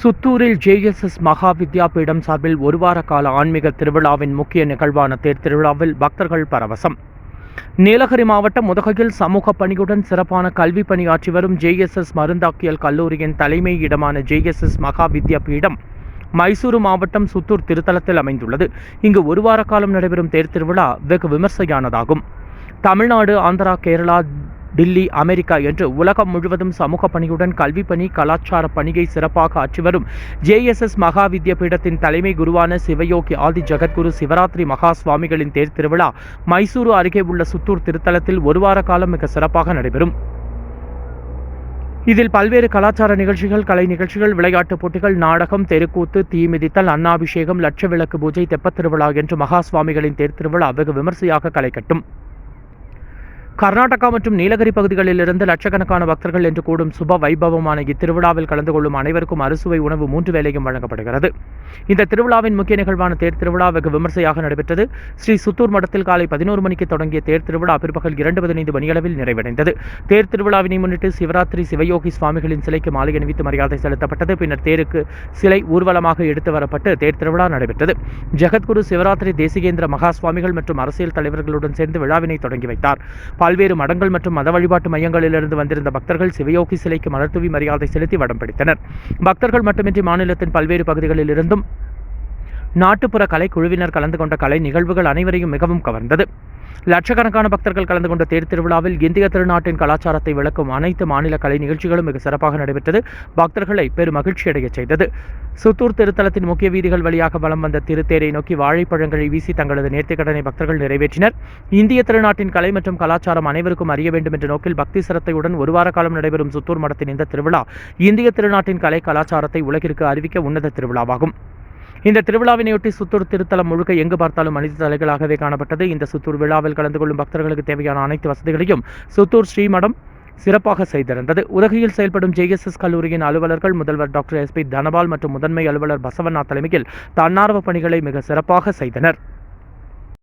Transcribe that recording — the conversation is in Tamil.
சுத்தூரில் ஜேஎஸ்எஸ் மகா வித்யாபீடம் சார்பில் ஒருவார கால ஆன்மீக திருவிழாவின் முக்கிய நிகழ்வான தேர் திருவிழாவில் பக்தர்கள் பரவசம். நீலகிரி மாவட்டம் உதகையில் சமூக பணியுடன் சிறப்பான கல்வி பணியாற்றி வரும் ஜேஎஸ்எஸ் மருந்தாக்கியல் கல்லூரியின் தலைமை இடமான ஜேஎஸ்எஸ் மகா வித்யாபீடம் மைசூரு மாவட்டம் சுத்தூர் திருத்தலத்தில் அமைந்துள்ளது. இங்கு ஒரு வார காலம் நடைபெறும் தேர் திருவிழா வெகு விமர்சையானதாகும். தமிழ்நாடு ஆந்திரா கேரளா டில்லி அமெரிக்கா என்று உலகம் முழுவதும் சமூக பணியுடன் கல்வி பணி கலாச்சார பணியை சிறப்பாக ஆற்றி வரும் ஜேஎஸ்எஸ் மகா வித்யா பீடத்தின் தலைமை குருவான சிவயோகி ஆதி ஜெகத்குரு சிவராத்திரி மகா சுவாமிகளின் தேர் திருவிழா மைசூரு அருகே உள்ள சுத்தூர் திருத்தலத்தில் ஒரு வார காலம் மிக சிறப்பாக நடைபெறும். இதில் பல்வேறு கலாச்சார நிகழ்ச்சிகள் கலை நிகழ்ச்சிகள் விளையாட்டுப் போட்டிகள் நாடகம் தெருக்கூத்து தீமிதித்தல் அன்னாபிஷேகம் லட்ச விளக்கு பூஜை தெப்பத் திருவிழா என்று மகா சுவாமிகளின் தேர் திருவிழா வெகு விமர்சையாக களை கட்டும். கர்நாடகா மற்றும் நீலகிரி பகுதிகளிலிருந்து லட்சக்கணக்கான பக்தர்கள் என்று கூடும் சுப வைபவமான இத்திருவிழாவில் கலந்து கொள்ளும் அனைவருக்கும் அறுசுவை உணவு மூன்று வேளையும் வழங்கப்படுகிறது. இந்த திருவிழாவின் முக்கிய நிகழ்வான தேர் திருவிழா வெகு விமர்சையாக நடைபெற்றது. ஸ்ரீ சுத்தூர் மடத்தில் காலை பதினோரு மணிக்கு தொடங்கிய தேர் திருவிழா பிற்பகல் இரண்டு பதினைந்து மணியளவில் நிறைவடைந்தது. தேர் திருவிழாவினை முன்னிட்டு சிவராத்திரி சிவயோகி சுவாமிகளின் சிலைக்கு மாலை அணிவித்து மரியாதை செலுத்தப்பட்டது. பின்னர் தேருக்கு சிலை ஊர்வலமாக எடுத்து வரப்பட்டு தேர் திருவிழா நடைபெற்றது. ஜெகத்குரு சிவராத்திரி தேசிகேந்திர மகா சுவாமிகள் மற்றும் அரசியல் தலைவர்களுடன் சேர்ந்து விழாவினை தொடங்கி வைத்தார். பல்வேறு மடங்கள் மற்றும் மத வழிபாட்டு மையங்களிலிருந்து வந்திருந்த பக்தர்கள் சிவயோகி சிலைக்கு மலர்தூவி மரியாதை செலுத்தி வடம் பிடித்தனர். பக்தர்கள் மட்டுமின்றி மாநிலத்தின் பல்வேறு பகுதிகளில் இருந்தும் நாட்டுப்புற கலை குழுவினர் கலந்து கொண்ட கலை நிகழ்வுகள் அனைவரையும் மிகவும் கவர்ந்தது. லட்சக்கணக்கான பக்தர்கள் கலந்து கொண்ட தேர் திருவிழாவில் இந்திய திருநாட்டின் கலாச்சாரத்தை விளக்கும் அனைத்து மாநில கலை நிகழ்ச்சிகளும் மிக சிறப்பாக நடைபெற்றது. பக்தர்களை பெரும் மகிழ்ச்சியடைய செய்தது. சுத்தூர் திருத்தலத்தின் முக்கிய வீதிகள் வழியாக வலம் வந்த திருத்தேரை நோக்கி வாழைப்பழங்களை வீசி தங்களது நேர்த்திக்கடனை பக்தர்கள் நிறைவேற்றினர். இந்திய திருநாட்டின் கலை மற்றும் கலாச்சாரம் அனைவருக்கும் அறிய வேண்டும் என்ற நோக்கில் பக்தி சிரத்தையுடன் ஒரு வார காலம் நடைபெறும் சுத்தூர் மடத்தின் இந்த திருவிழா இந்திய திருநாட்டின் கலை கலாச்சாரத்தை உலகிற்கு அறிவிக்க உன்னத திருவிழாவாகும். இந்த திருவிழாவினையொட்டி சுத்தூர் திருத்தலம் முழுக்க எங்கு பார்த்தாலும் மனித தலைகளாகவே காணப்பட்டது. இந்த சுத்தூர் விழாவில் கலந்து கொள்ளும் பக்தர்களுக்கு தேவையான அனைத்து வசதிகளையும் சுத்தூர் ஸ்ரீமடம் சிறப்பாக செய்திருந்தது. உதகையில் செயல்படும் ஜேஎஸ்எஸ் கல்லூரியின் அலுவலர்கள் முதல்வர் டாக்டர் எஸ் பி தனபால் மற்றும் முதன்மை அலுவலர் பசவண்ணா தலைமையில் தன்னார்வ பணிகளை மிக சிறப்பாக செய்தனர்.